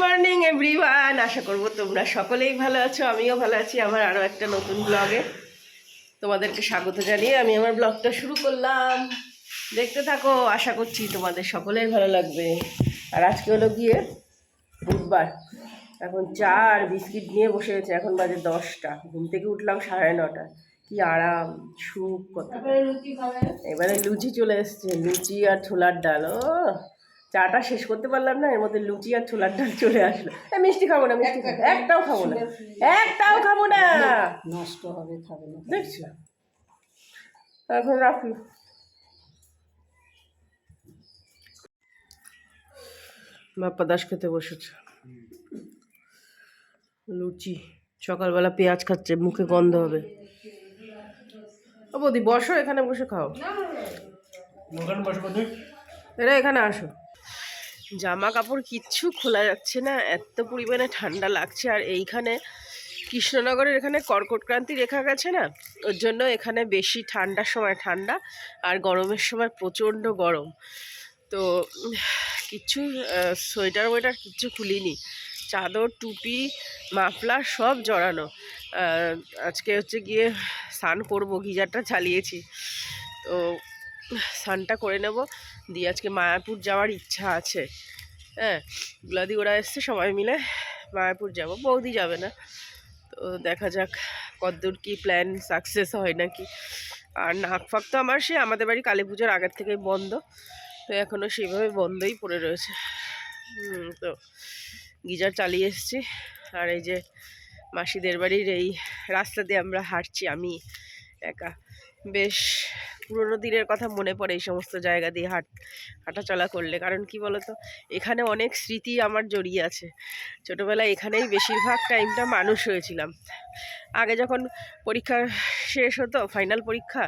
Morning everyone আশা করব তোমরা সকলেই ভালো আছো আমিও ভালো আছি। আমার আরও একটা নতুন ব্লগে তোমাদেরকে স্বাগত জানিয়ে আমি আমার ব্লগটা শুরু করলাম। দেখতে থাকো আশা করছি তোমাদের সকলের ভালো লাগবে। আর আজকে হলো গিয়ে বুধবার। এখন চা আর বিস্কিট নিয়ে বসে গেছে এখন বাজে দশটা। ঘুম থেকে উঠলাম সাড়ে নটা। কি আরাম সুখ কত। এবারে লুচি চলে এসছে লুচি আর ছোলার ডাল ও। চাটা শেষ করতে পারলাম না এর মধ্যে লুচি আর ছোলার ডাল চলে আসলো। এ, মিষ্টি খাব না মিষ্টি খাব একটাও খাব না একটাও খাব না। নষ্ট হবে খাবে না। দেখছ। এখন রাখি। বাপ্পা দাস খেতে বসেছে। লুচি সকালবেলা পেঁয়াজ খাচ্ছে মুখে গন্ধ হবে। ও বৌদি বসো এখানে বসে খাও। এরা এখানে আসো। জামা কাপড় কিচ্ছু খোলা যাচ্ছে না, এত পরিমাণে ঠান্ডা লাগছে। আর এইখানে কৃষ্ণনগরের এখানে কর্কটক্রান্তি রেখা গেছে না, ওর জন্য এখানে বেশি ঠান্ডার সময় ঠান্ডা আর গরমের সময় প্রচণ্ড গরম। তো কিচ্ছু সোয়েটার ওয়েটার কিচ্ছু খুলিনি। চাদর, টুপি, মাফলার সব জড়ানো। আজকে হচ্ছে গিয়ে স্নান করব, গিজারটা চালিয়েছি তো স্নানটা করে নেব। দিয়ে আজকে মায়াপুর যাওয়ার ইচ্ছা আছে। হ্যাঁ গুলাদি ওরা এসছে সবাই মিলে মায়াপুর যাব। বৌদি যাবে না। তো দেখা যাক কতদূর কি প্ল্যান সাকসেস হয় নাকি। আর নাক ফাক তো আমার সে আমাদের বাড়ি কালী পুজোর আগের থেকেই বন্ধ। তো এখনও সেইভাবে বন্ধই পড়ে রয়েছে। তো গিজার চালিয়ে এসেছি। আর এই যে মাসিদের বাড়ির এই রাস্তা দিয়ে আমরা হাঁটছি, আমি একা। বেশ পুরোনো দিনের কথা মনে পড়ে এই সমস্ত জায়গা দিয়ে হাঁট, হাঁটাচলা করলে। কারণ কি বলতো? এখানে অনেক স্মৃতি আমার জড়িয়ে আছে। ছোটোবেলায় এখানেই বেশিরভাগ টাইমটা মানুষ হয়েছিলাম। আগে যখন পরীক্ষা শেষ হতো ফাইনাল পরীক্ষা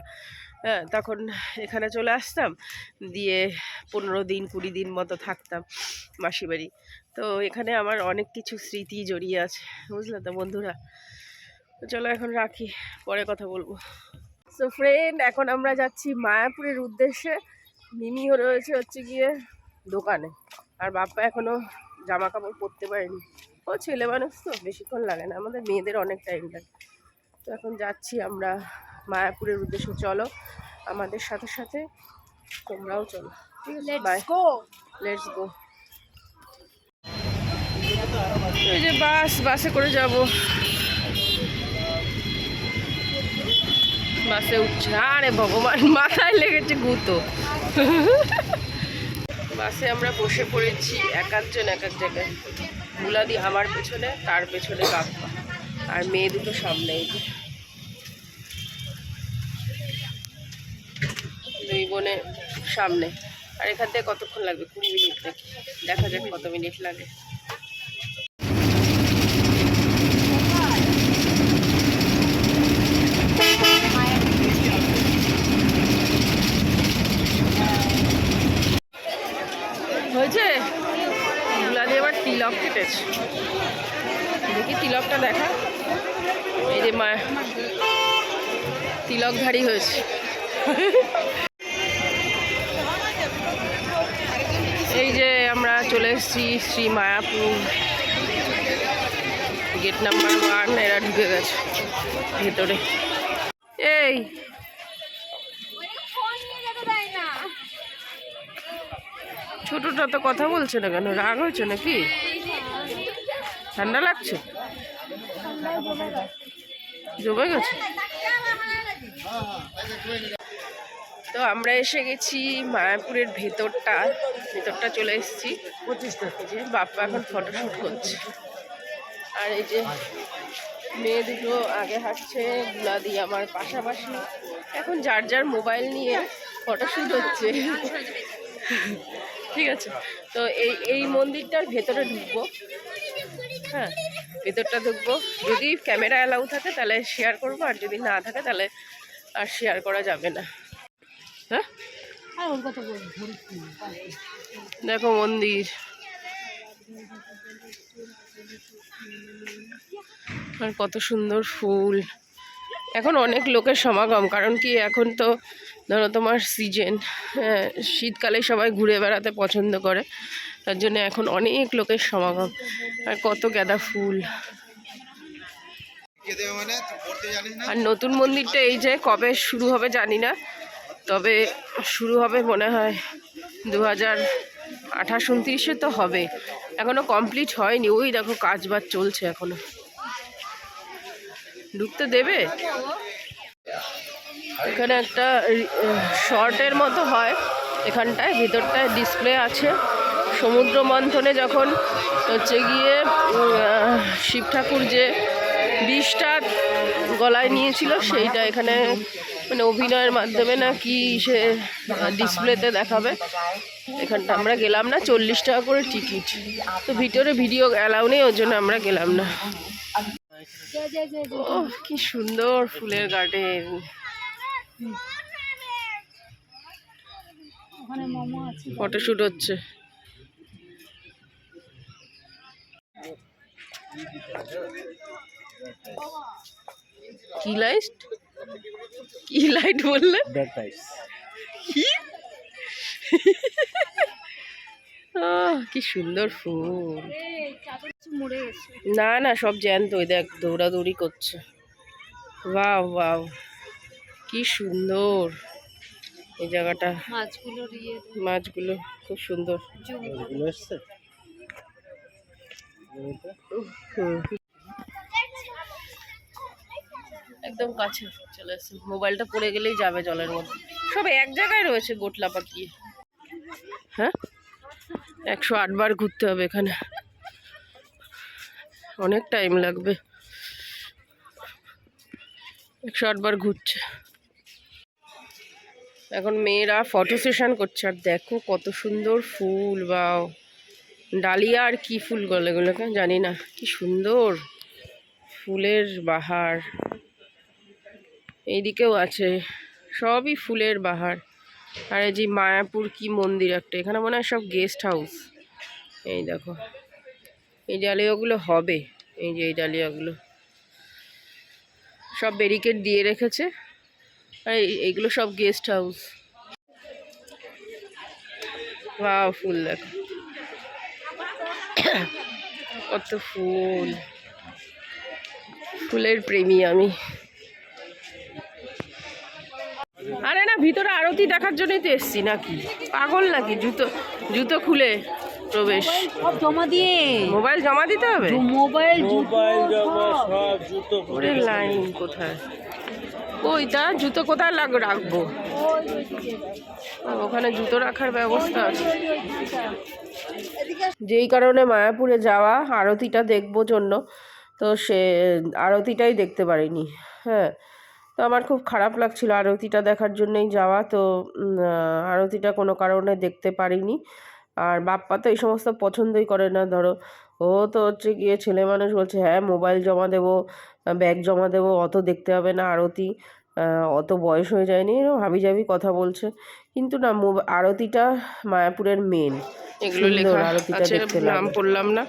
হ্যাঁ তখন এখানে চলে আসতাম। দিয়ে পনেরো দিন, কুড়ি দিন মতো থাকতাম মাসি বাড়ি। তো এখানে আমার অনেক কিছু স্মৃতি জড়িয়ে আছে, বুঝলে তো বন্ধুরা? চলো এখন রাখি, পরে কথা বলব। সো ফ্রেন্ড এখন আমরা যাচ্ছি মায়াপুরের উদ্দেশ্যে। মিমিও রয়েছে হচ্ছে গিয়ে দোকানে। আর বাপ্পা এখনও জামা কাপড় পরতে পারেনি। ও ছেলে মানুষ তো বেশিক্ষণ লাগে না। আমাদের মেয়েদের অনেক টাইম লাগে। তো এখন যাচ্ছি আমরা মায়াপুরের উদ্দেশ্যে। চলো আমাদের সাথে সাথে তোমরাও চলো। ঠিক আছে বাই লেটস গো এই যে বাস বাসে করে যাব। বাসে উঠছে আরে ভগবান, মাথায় লেগেছে গুতো। বাসে আমরা বসে পড়েছি এক একজন এক এক জায়গায়। গুলাদি আমার পেছনে, তার পেছনে কাকা আর মেয়ে দুটো সামনে দুই বোনে সামনে। আর এখান থেকে কতক্ষণ লাগবে? কুড়ি মিনিট নাকি? দেখা যাক কত মিনিট লাগে হয়েছে গুলাদি এবার তিলক দেখি তিলকটা দেখা। এই যে মা, তিলক তিলকধারী হয়েছে। এই যে আমরা চলে এসেছি Shri Mayapur. Gate number one, এরা ঢুকে গেছে ভেতরে। এই, ছোটটা তো কথা বলছে না কেন? রাগ হয়েছে নাকি? ঠান্ডা লাগছে? জমে গেছে? তো আমরা এসে গেছি মায়াপুরের ভেতরটা। ভেতরটা চলে এসেছি। যে বাপ্পা এখন ফটোশ্যুট করছে। আর এই যে মেয়ে দুটো আগে হাঁটছে গুলাদি আমার পাশাপাশি। এখন যার যার মোবাইল নিয়ে ফটোশ্যুট হচ্ছে। ঠিক আছে? তো এই এই মন্দিরটার ভেতরে ঢুকবো। হ্যাঁ ভেতরটা ঢুকবো। যদি ক্যামেরা অ্যালাউ থাকে তাহলে শেয়ার করব আর যদি না থাকে তাহলে আর শেয়ার করা যাবে না। হ্যাঁ? দেখো মন্দির। আর কত সুন্দর ফুল। এখন অনেক লোকের সমাগম কারণ কি এখন তো ধরো তোমার সিজন শীতকালে সবাই ঘুরে বেড়াতে পছন্দ করে। তার জন্য এখন অনেক লোকের সমাগম। আর কত গাঁদা ফুল। আর নতুন মন্দিরটা এই যে কবে শুরু হবে জানি না। তবে শুরু হবে মনে হয় দু হাজার আঠাশ উনত্রিশে তো হবে। এখনও কমপ্লিট হয়নি। ওই দেখো কাজ বাজ চলছে এখনও। ঢুকতে দেবে? এখানে একটা শর্টের মতো হয়। এখানটায় ভিতরটায় ডিসপ্লে আছে। সমুদ্র মন্থনে যখন হচ্ছে গিয়ে শিব ঠাকুর যে বিষটা গলায় নিয়েছিল, সেইটা এখানে মানে অভিনয়ের মাধ্যমে না কি সে ডিসপ্লেতে দেখাবে। এখানটা আমরা গেলাম না, চল্লিশ টাকা করে টিকিট। তো ভিতরে ভিডিও অ্যালাউ নেই, ওর জন্য আমরা গেলাম না। ও কি সুন্দর ফুলের গার্ডেন। ফটোশুট হচ্ছে। কি লাইট? কি লাইট বললে? কি? কি সুন্দর ফুল। না না সব জ্যান্ত ওই দেখ দৌড়াদৌড়ি করছে। বাহ বাহ কি সুন্দর। এই জায়গাটা। মাছগুলো খুব সুন্দর। একদম কাছে চলে এসছে মোবাইলটা পড়ে গেলেই যাবে জলের মধ্যে। সব এক জায়গায় রয়েছে গোটলা পাখি। হ্যাঁ? একশো আটবার ঘুরতে হবে এখানে। অনেক টাইম লাগবে। একশো আটবার ঘুরছে। এখন মেয়েরা ফটো সেশন করছে। আর দেখো কত সুন্দর ফুল বা ডালিয়া আর কি ফুল বলে এগুলোকে? জানি না। কি সুন্দর। ফুলের বাহার। এইদিকেও আছে। সবই ফুলের বাহার। আর এই যে মায়াপুর কি মন্দির একটা। এখানে মনে হয় সব গেস্ট হাউস এই দেখো। এই ডালিয়াগুলো হবে। এই যে এই ডালিয়াগুলো। সব ব্যারিকেড দিয়ে রেখেছে। আর এই- এইগুলো সব গেস্ট হাউস বা ফুল দেখো। কত ফুল। ফুলের প্রেমী আমি। আরে না ভিতরে আরতি দেখার জন্যই তো এসছি নাকি? পাগল নাকি? জুতো জুতো খুলে প্রবেশ। জমা দিয়ে। মোবাইল জমা দিতে হবে? মোবাইল মোবাইল জমা সব। জুতো লাইন কোথায়? ওই তা? জুতো কোথায় লাগ রাখব? ওখানে জুতো রাখার ব্যবস্থা আছে। যেই কারণে মায়াপুরে যাওয়া, আরতিটা দেখব জন্য। তো সে, আরতিটাই দেখতে পারিনি। হ্যাঁ তো আমার খুব খারাপ লাগছিল আরতিটা দেখার জন্যই যাওয়া। তো আরতিটা কোনো কারণে দেখতে পারিনি। আর বাপ্পা তো এই সমস্ত পছন্দই করে না, ধরো। ও তো হচ্ছে গিয়ে ছেলে মানুষ বলছে হ্যাঁ মোবাইল জমা দেবো, ব্যাগ জমা দেবো, অত দেখতে হবে না আরতি। অত বয়স হয়ে যায়নি এরকম হাবি জাবি কথা বলছে। কিন্তু না আরতিটা মায়াপুরের মেন এগুলো লেখা আছে নাম পড়লাম না।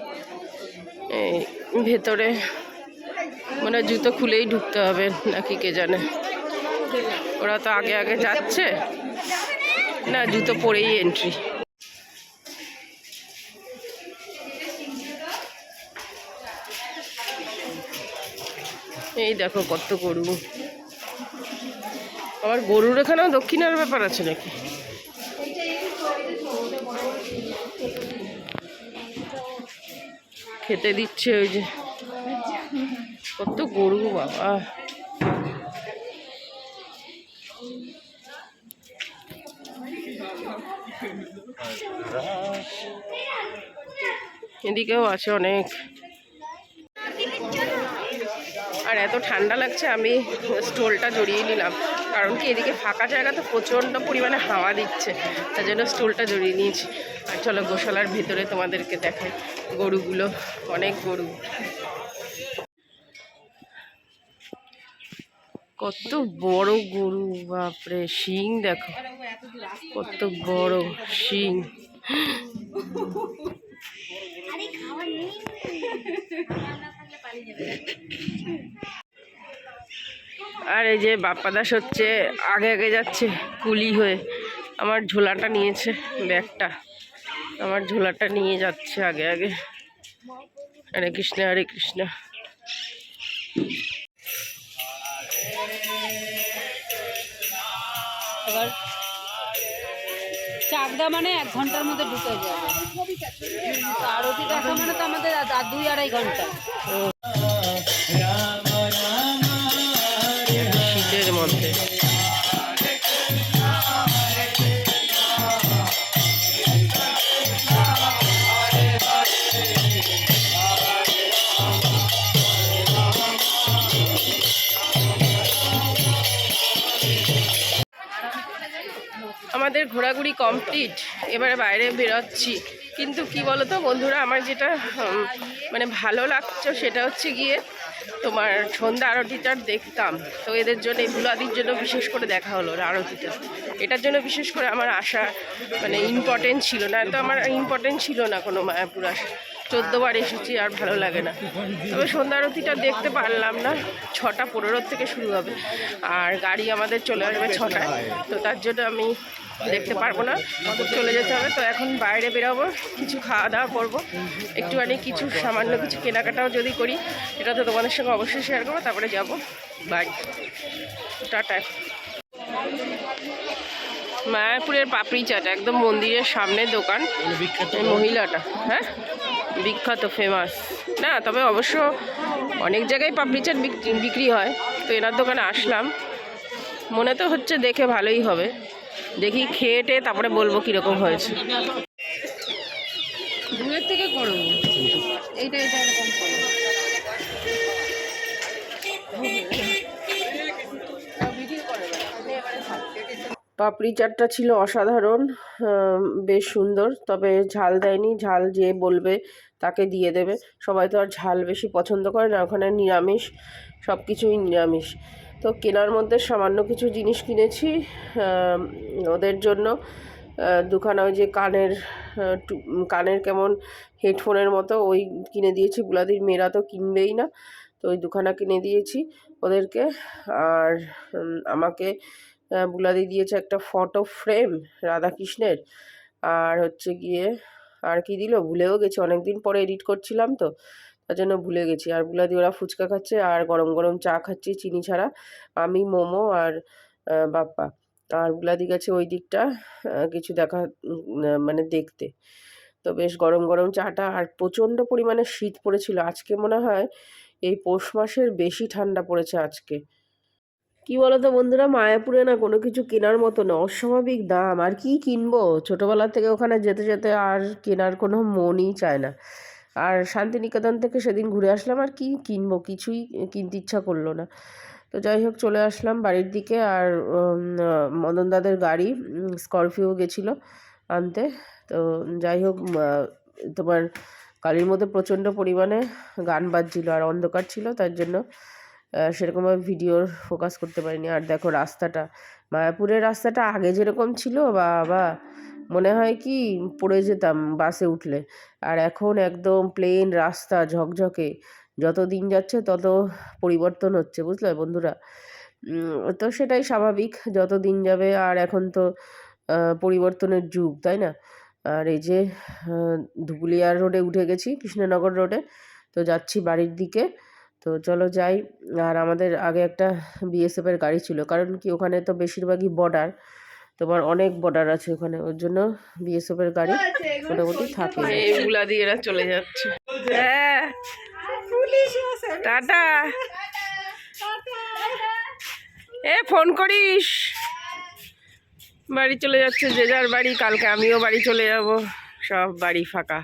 ভেতরে মানে জুতো খুলেই ঢুকতে হবে নাকি কে জানে। ওরা তো আগে আগে যাচ্ছে। না জুতো পরেই এন্ট্রি এই দেখো কত গরু। আবার গরুর এখানেও দক্ষিণের ব্যাপার আছে নাকি? খেতে দিচ্ছে ওই যে। কত গরু বাবা। এদিকেও আছে অনেক আর এত ঠান্ডা লাগছে, আমি স্টোলটা জড়িয়ে নিলাম। কারণ কি, এদিকে ফাঁকা জায়গা তো প্রচণ্ড পরিমাণে হাওয়া দিচ্ছে, তার জন্য স্টোলটা জড়িয়ে নিয়েছি। আর চলো গোশালার ভেতরে তোমাদেরকে দেখাই, গরুগুলো, অনেক গরু। কত বড় গরু, বাপরে, শিং দেখো। কত বড় শিং। এই যে বাপ্পা দাস হচ্ছে, আগে আগে যাচ্ছে, কুলি হয়ে আমার ঝোলাটা নিয়েছে, ব্যাগটা। আমার ঝোলাটা নিয়ে যাচ্ছে আগে আগে। হরে কৃষ্ণ হরে কৃষ্ণ। চাকদা মানে এক ঘণ্টার মধ্যে ঢুকে যাবে। মানে তো আমাদের আর- আর দুই আড়াই ঘণ্টা। ঘোরাঘুরি কমপ্লিট এবারে বাইরে বেরোচ্ছি। কিন্তু কি বলো তো বন্ধুরা, আমার যেটা মানে ভালো লাগছে সেটা হচ্ছে গিয়ে তোমার সন্ধ্যা আরতিটা দেখতাম। তো এদের জন্য, এই বুলাদির জন্য বিশেষ করে দেখা হলো আরতিটা এটার জন্য বিশেষ করে আমার আশা মানে ইম্পর্টেন্ট ছিল না। তো আমার ইম্পর্টেন্ট ছিল না কোনো মায়াপুর আসা চোদ্দোবার এসেছি আর ভালো লাগে না। তবে সন্ধ্যা আরতিটা দেখতে পারলাম না। ছটা পনেরোর থেকে শুরু হবে। আর গাড়ি আমাদের চলে আসবে ছটায়। তো তার জন্য আমি দেখতে পারব না। চলে যেতে হবে। তো এখন বাইরে বেরোবো কিছু খাওয়া দাওয়া করব। একটুখানি কিছু সামান্য কিছু কেনাকাটাও যদি করি এটা তো তোমাদের সঙ্গে অবশ্যই শেয়ার করব। তারপরে যাব। বাই টাটা মায়াপুরের পাপড়ি চাট একদম মন্দিরের সামনে দোকান। মহিলাটা। হ্যাঁ? বিখ্যাত ফেমাস না তবে অবশ্য অনেক জায়গায় পাপড়ি চাট বিক- বিক্রি হয়। তো এনার দোকানে আসলাম। মনে তো হচ্ছে দেখে ভালোই হবে। দেখি খেয়ে টেয়ে তারপরে বলব কীরকম হয়েছে। দূরের থেকে করো এইটা এটা এরকম করো। পাপড়ি চাটটা ছিল অসাধারণ বেশ সুন্দর তবে ঝাল দেয়নি। ঝাল যে বলবে তাকে দিয়ে দেবে। সবাই তো আর ঝাল বেশি পছন্দ করে না, ওখানে নিরামিষ সব কিছুই নিরামিষ। তো কেনার মধ্যে সামান্য কিছু জিনিস কিনেছি ওদের জন্য দুখানা ওই যে কানের কানের কেমন হেডফোনের মতো ওই কিনে দিয়েছি। বুলাদির মেয়েরা তো কিনবেই না, তো ওই দুখানা কিনে দিয়েছি ওদেরকে। আর আমাকে বুলাদি দিয়েছে একটা ফটো ফ্রেম রাধাকৃষ্ণের। আর হচ্ছে গিয়ে আর কি দিল? ভুলেও গেছি। অনেক দিন পরে এডিট করছিলাম তো, তার জন্য ভুলে গেছি। আর বুলাদি ওরা ফুচকা খাচ্ছে আর গরম গরম চা খাচ্ছে চিনি ছাড়া। আমি, মোমো আর বাপ্পা। আর বুলাদি গেছে ওই দিকটা কিছু দেখা মানে দেখতে। তো বেশ গরম গরম চাটা আর প্রচণ্ড পরিমাণে শীত পড়েছিল। আজকে মনে হয় এই পৌষ মাসের বেশি ঠান্ডা পড়েছে আজকে। কি বলতো বন্ধুরা? মায়াপুরে না কোনো কিছু কেনার মতো না, অস্বাভাবিক দাম। আর কি কিনবো? ছোটোবেলা থেকে ওখানে যেতে যেতে আর কেনার কোনো মনই চায় না। আর শান্তিনিকেতন থেকে সেদিন ঘুরে আসলাম আর কি কিনবো? কিছুই কিনতে ইচ্ছা করল না। তো যাই হোক, চলে আসলাম বাড়ির দিকে আর মদন দাদের গাড়ি স্করপিও গেছিল আনতে। তো যাই হোক তোমার গাড়ির মধ্যে প্রচণ্ড পরিমাণে গান বাজছিল আর অন্ধকার ছিল, তার জন্য সেরকমভাবে ভিডিওর ফোকাস করতে পারিনি। আর দেখো রাস্তাটা মায়াপুরের রাস্তাটা আগে যেরকম ছিল বাবা মনে হয় কি পড়ে যেতাম বাসে উঠলে। আর এখন একদম প্লেন রাস্তা ঝকঝকে যত দিন যাচ্ছে তত পরিবর্তন হচ্ছে বুঝলে বন্ধুরা? তো সেটাই স্বাভাবিক যত দিন যাবে আর এখন তো পরিবর্তনের যুগ তাই না? আর এই যে আহ, রোডে উঠে গেছি কৃষ্ণনগর রোডে তো যাচ্ছি বাড়ির দিকে। তো চলো যাই। আর আমাদের আগে একটা বিএসএফের গাড়ি ছিল। কারণ কি ওখানে তো বেশিরভাগই বর্ডার তোমার অনেক বর্ডার আছে ওখানে। ওর জন্য বিএসএফের গাড়ি মোটামুটি থাকে। এইগুলা দিয়ে এরা চলে যাচ্ছে। হ্যাঁ। টাটা। এ ফোন করিস। বাড়ি চলে যাচ্ছে যে যার বাড়ি। কালকে আমিও বাড়ি চলে যাব। সব বাড়ি ফাঁকা।